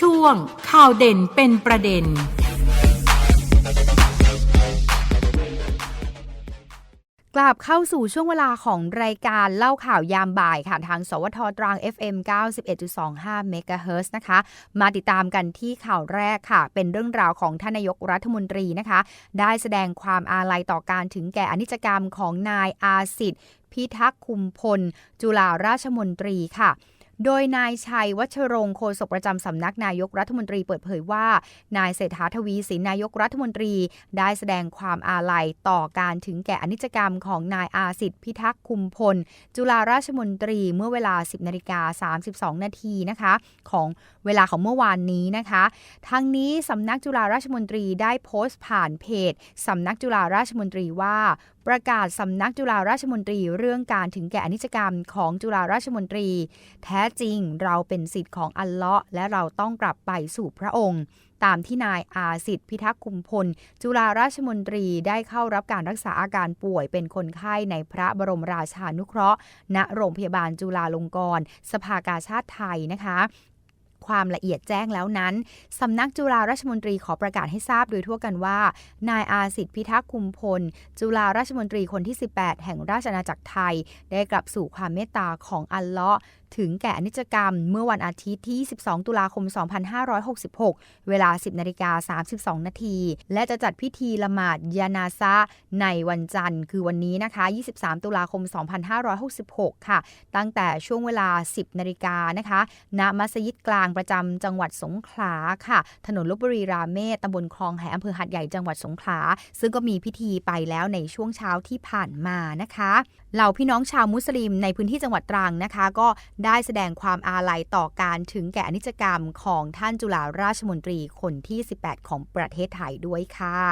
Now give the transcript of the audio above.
ช่วงข่าวเด่นเป็นประเด็น ลับเข้าสู่ช่วงเวลาของรายการเล่าข่าวยามบ่ายค่ะ ทาง สวทตรัง FM 91.25 MHz นะคะ มาติดตามกันที่ข่าวแรกค่ะ เป็นเรื่องราวของท่านนายกรัฐมนตรีนะคะ ได้แสดงความอาลัยต่อการถึงแก่อนิจกรรมของนายอาสิทธิ์พิทักษ์คุมพล จุฬาราชมนตรีค่ะ โดยนายชัยวัชรงค์โฆษกประจำสำนักนายกรัฐมนตรีเปิดเผยว่า นายเศรษฐาทวีสินนายกรัฐมนตรีได้แสดงความอาลัยต่อการถึงแก่อนิจกรรมของนายอาสิทธิพิทักษ์คุมพล จุฬาราชมนตรีเมื่อเวลา 10นาฬิกา32 นาทีนะคะของเวลาของเมื่อวานนี้นะคะทั้งนี้สำนักจุฬาราชมนตรีได้โพสต์ผ่านเพจสำนักจุฬาราชมนตรีว่า ประกาศสำนักจุฬาราชมนตรีเรื่องการถึงแก่อนิจกรรมของจุฬาราชมนตรี แท้จริงเราเป็นสิทธิ์ของอัลเลาะห์และเราต้องกลับไปสู่พระองค์ตามที่นายอาสิทธิพิทักษ์คุมพล จุฬาราชมนตรีได้เข้ารับการรักษาอาการป่วยเป็นคนไข้ในพระบรมราชานุเคราะห์ ณ โรงพยาบาลจุฬาลงกรณ์สภากาชาติไทยนะคะ ความละเอียดแจ้งแล้วนั้นสำนักจุฬาราชมนตรีขอประกาศให้ทราบโดยทั่วกันว่า นายอาสิทธิพิทักษ์คุมพล จุฬาราชมนตรีคนที่ 18 แห่งราชอาณาจักรไทย ได้กลับสู่ความเมตตาของอัลเลาะห์ ถึงแก่อนิจกรรม เมื่อวันอาทิตย์ที่ 22 ตุลาคม 2566 เวลา 10นาฬิกา32 นาที และจะจัดพิธีละหมาดยานาซะในวันจันทร์ คือวันนี้นะคะ 23 ตุลาคม 2566 ค่ะ ตั้งแต่ช่วงเวลา 10นาฬิกานะคะณมัสยิดกลางประจำจังหวัดสงขลาค่ะ ถนนลบบุรีราเมศตำบลคลองแหอำเภอหัดใหญ่จังหวัดสงขลา ซึ่งก็มีพิธีไปแล้วในช่วงเช้าที่ผ่านมานะคะ เหล่าพี่น้องชาวมุสลิมในพื้นที่จังหวัดตรังนะคะ ก็ได้แสดงความอาลัยต่อการถึงแก่อนิจกรรมของท่านจุฬาราชมนตรีคนที่ 18 ของประเทศไทยด้วยค่ะ